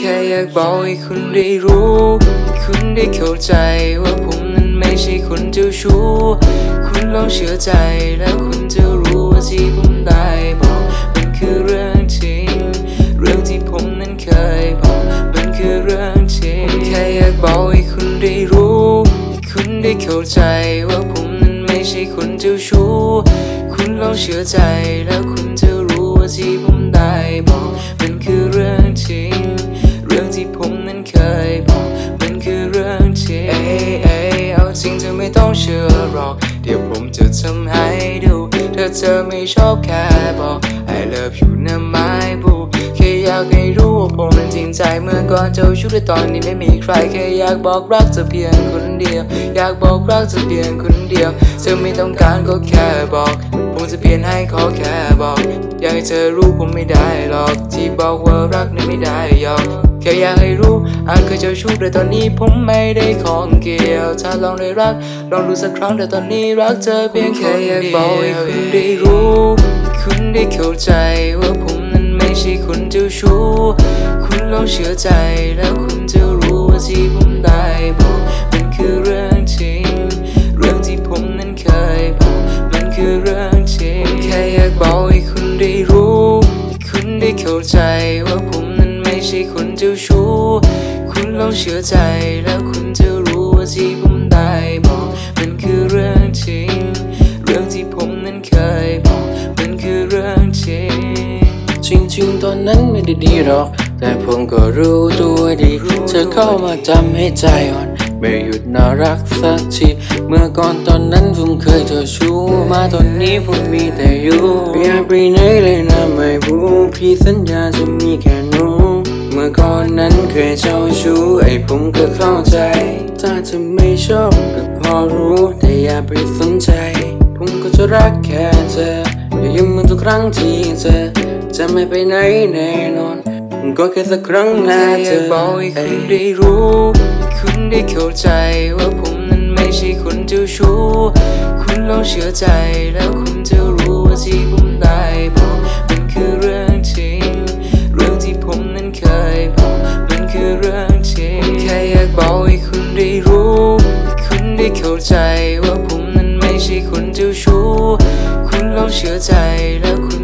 แค่อยากบอกให้คุณได้รู้ให้คุณได้เข้าใจว่าผมนั้นไม่ใช่คนเจ้าชู้ คุณลองเชื่อใจแล้วคุณจะรู้ว่าที่ผมได้บอกมันคือเรื่องจริง เรื่องที่ผมนั้นเคยบอกมันคือเรื่องจริงแค่อยากบอกให้คุณได้รู้ให้คุณได้เข้าใจว่าผมนั้นไม่ใช่คนเจ้าชู้ คุณลองเชื่อใจแล้วคุณจะรู้ว่าที่ผมได้บอกมันคือเรื่องจริง ต้องเชื่อหรอก เดี๋ยวผมจะทำให้ดูถ้าเธอไม่ชอบแค่บอก I love you นะไม่บูแค่อยากให้รู้ว่าผมมันจริงใจเมื่อก่อนเจ้าชู้แต่ตอนนี้ไม่มีใครแค่อยากบอกรักเธอเพียงคนเดียว อยากบอกรักเธอเพียงคนเดียวเธอไม่ต้องการก็แค่บอก จะเปลี่ยนให้ขอแค่บอก อยากให้เธอรู้ผมไม่ได้หรอก ที่บอกว่ารักนั้นไม่ได้หรอกแค่อยากให้รู้อาจเคยเจ้าชู้แต่ตอนนี้ผมไม่ได้ของเกี่ยว ถ้าลองได้รัก ลองดูสักครั้งแต่ตอนนี้รักเธอเพียงแค่อยากบอกให้คุณได้รู้ คุณได้เข้าใจว่าผมนั้นไม่ใช่คนเจ้าชู้ คุณลองเชื่อใจแล้วคุณจะรู้ว่าที่ผมได้บอกมันคือเรื่อง ใจว่าผมนั้นไม่ใช่คนเจ้าชู้ คุณลองเชื่อใจแล้วคุณจะรู้ว่าที่ผมได้บอก มันคือเรื่องจริง เรื่องที่ผมนั้นเคยบอก มันคือเรื่องจริง จริงๆ ตอนนั้นไม่ได้ดีหรอก แต่ผมก็รู้ตัวดี เธอเข้ามาทำให้ใจอ่อน ไม่หยุดน่ารักสักที เมื่อก่อนตอนนั้นผมเคยเจอชู้ มาตอนนี้ผมมีแต่อยู่อย่าไปไหนเลยนะไม่บูพี่สัญญาจะมีแค่หนูเมื่อก่อนนั้นเคยเจ้าชู้ไอ้ผมก็เข้าใจ ถ้าเธอไม่ชอบก็พอรู้แต่อย่าไปสนใจ ผมก็จะรักแค่เธออย่ายืมมือทุกครั้งที่เธอจะไม่ไปไหนแน่นอน ก็แค่สักครั้งนะแค่เธอบอกให้คุณได้รู้ คุณได้เข้าใจว่าผมนั้นไม่ใช่คนเจ้าชู้ คุณลองเชื่อใจแล้วคุณจะรู้ว่าที่ผมได้พบมันคือเรื่องจริง เรื่องที่ผมนั้นเคยพบมันคือเรื่องจริงแค่อยากบอกให้คุณได้รู้คุณได้เข้าใจว่าผมนั้นไม่ใช่คนเจ้าชู้ คุณลองเชื่อใจแล้วคุณ